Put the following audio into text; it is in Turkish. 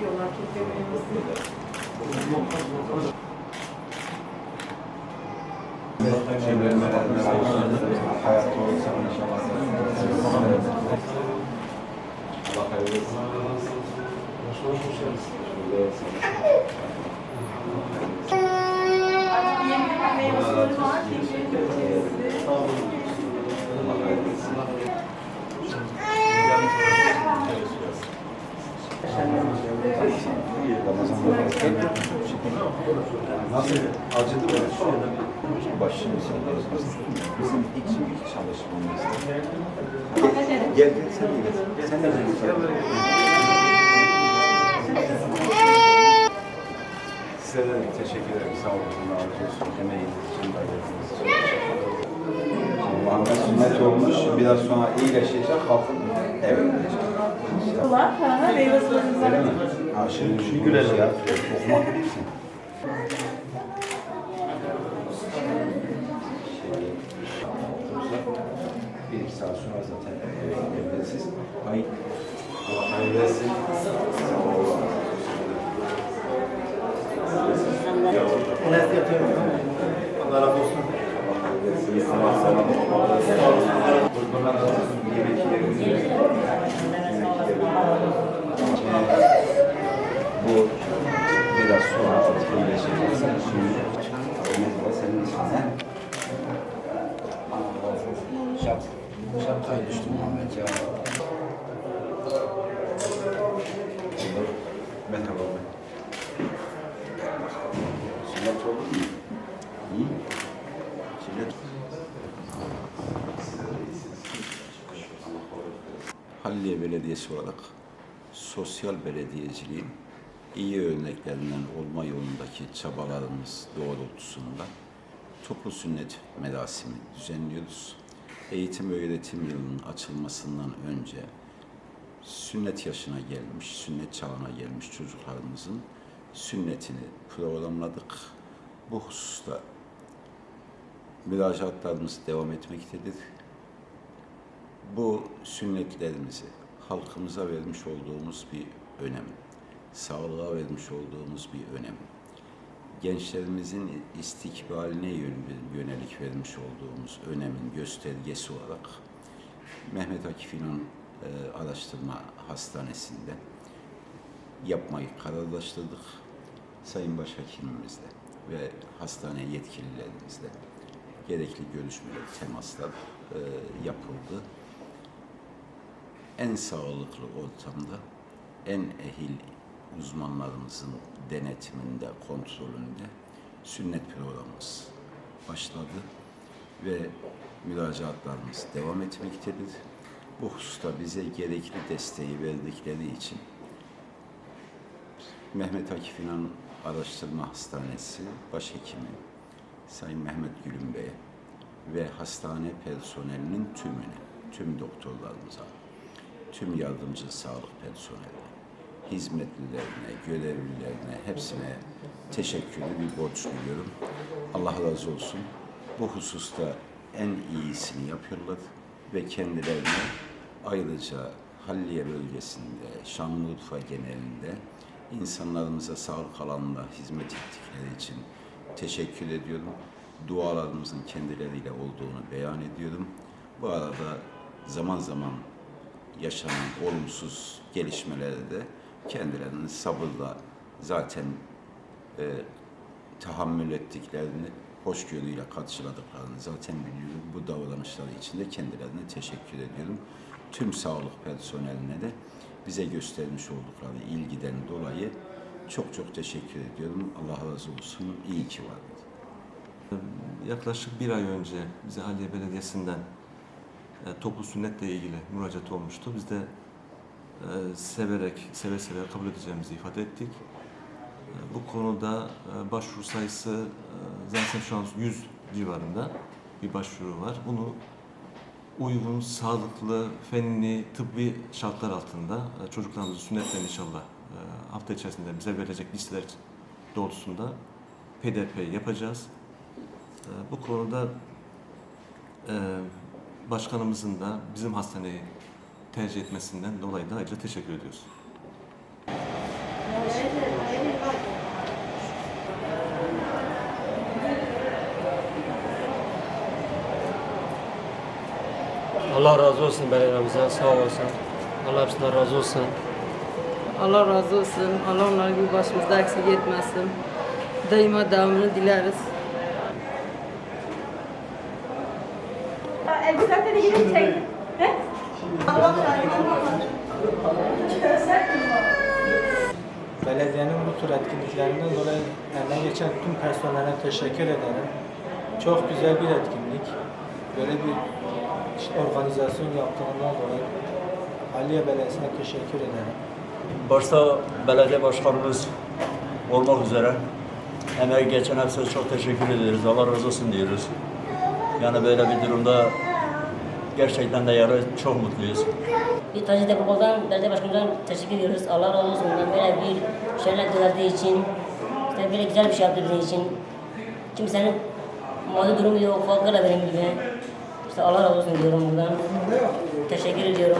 diyorlar Türkçe mühendisliği. Hayatta olsam inşallah. Allah hayırlı olsun. Hoş geldiniz. Artık. Nasıl? Acıdı mı? Başım Bizim hiç hiç çalışmamız. Gel, gel, sen de gel. Sen de gel. Size de teşekkür ederim. Sağ olun. Olsun. Emeğiniz için, gayretiniz için. Muhammed sünnet olmuş. Biraz sonra iyileşecek. Halkın evet. Sular, ha, meyve mi? Ha şimdi şu gülelim ya. Okumak bilirsin. Bir iki saat sonra zaten gidebilirsiniz. Ay, Allah hayırlı etsin. Allah razı olsun. Bu biraz sonra iyileşeceksin. Şimdi mesela senin içinde Allah razı olsun. Şap, şapkaya düştüm Muhammed ya. Merhaba. Sünnet oldu mu? Hı? Sünnet. Halliye Belediyesi olarak sosyal belediyeciliğin iyi örneklerinden olma yolundaki çabalarımız doğrultusunda toplu sünnet merasimi düzenliyoruz. Eğitim öğretim yılının açılmasından önce sünnet yaşına gelmiş, sünnet çağına gelmiş çocuklarımızın sünnetini programladık. Bu hususta müracaatlarımız devam etmektedir bu sünnetlerimizi halkımıza vermiş olduğumuz bir önem, sağlığa vermiş olduğumuz bir önem, gençlerimizin istikbaline yön- yönelik vermiş olduğumuz önemin göstergesi olarak Mehmet Akif İnan e, Araştırma Hastanesi'nde yapmayı kararlaştırdık. Sayın Başhekimimizle ve hastane yetkililerimizle gerekli görüşmeler, temaslar e, yapıldı. En sağlıklı ortamda, en ehil uzmanlarımızın denetiminde, kontrolünde sünnet programımız başladı ve müracaatlarımız devam etmektedir. Bu hususta bize gerekli desteği verdikleri için Mehmet Akif İnan Araştırma Hastanesi Başhekimi Sayın Mehmet Gülüm Bey'e ve hastane personelinin tümüne, tüm doktorlarımıza, tüm yardımcı sağlık personeline, hizmetlilerine, görevlilerine, hepsine teşekkürlü bir borç duyuyorum. Allah razı olsun. Bu hususta en iyisini yapıyorlar ve kendilerine ayrıca Halliye bölgesinde, Şanlıurfa genelinde insanlarımıza sağlık alanında hizmet ettikleri için teşekkür ediyorum. Dualarımızın kendileriyle olduğunu beyan ediyorum. Bu arada zaman zaman yaşanan olumsuz gelişmeleri de kendilerinin sabırla zaten e, tahammül ettiklerini, hoşgörüyle karşıladıklarını zaten biliyorum. Bu davranışları için de kendilerine teşekkür ediyorum. Tüm sağlık personeline de bize göstermiş oldukları ilgiden dolayı çok çok teşekkür ediyorum. Allah razı olsun. İyi ki var. Yaklaşık bir ay önce bize Halliye Belediyesi'nden e, toplu sünnetle ilgili müracaat olmuştu. Biz de e, severek, seve seve kabul edeceğimizi ifade ettik. E, bu konuda e, başvuru sayısı zaten şu an 100 civarında bir başvuru var. Bunu uygun, sağlıklı, fenli, tıbbi şartlar altında çocuklarımızın sünnetlerini inşallah hafta içerisinde bize verecek listeler doğrultusunda PDP yapacağız. Bu konuda başkanımızın da bizim hastaneyi tercih etmesinden dolayı da ayrıca teşekkür ediyoruz. Allah razı olsun belediyemizden sağ olsun. Allah hepsinden razı olsun. Allah razı olsun. Allah onları gibi başımızda eksik etmesin. Daima devamını dileriz. Elbisatları gidip çek. Ne? Belediyenin bu tür etkinliklerinden dolayı eline geçen tüm personele teşekkür ederim. Çok güzel bir etkinlik. Böyle bir organizasyon yaptığından dolayı Aliye Belediyesi'ne teşekkür ederim. Başta belediye başkanımız olmak üzere emeği geçen hepsine çok teşekkür ederiz. Allah razı olsun diyoruz. Yani böyle bir durumda gerçekten de yarı çok mutluyuz. Bir Taci Depokol'dan, belediye başkanımızdan teşekkür ediyoruz. Allah razı olsun ondan böyle bir şeyler düzelttiği için, işte böyle güzel bir şey yaptı bizim için. Kimsenin maddi durumu yok, fakirle benim gibi. İşte Allah razı olsun diyorum buradan. Teşekkür ediyorum.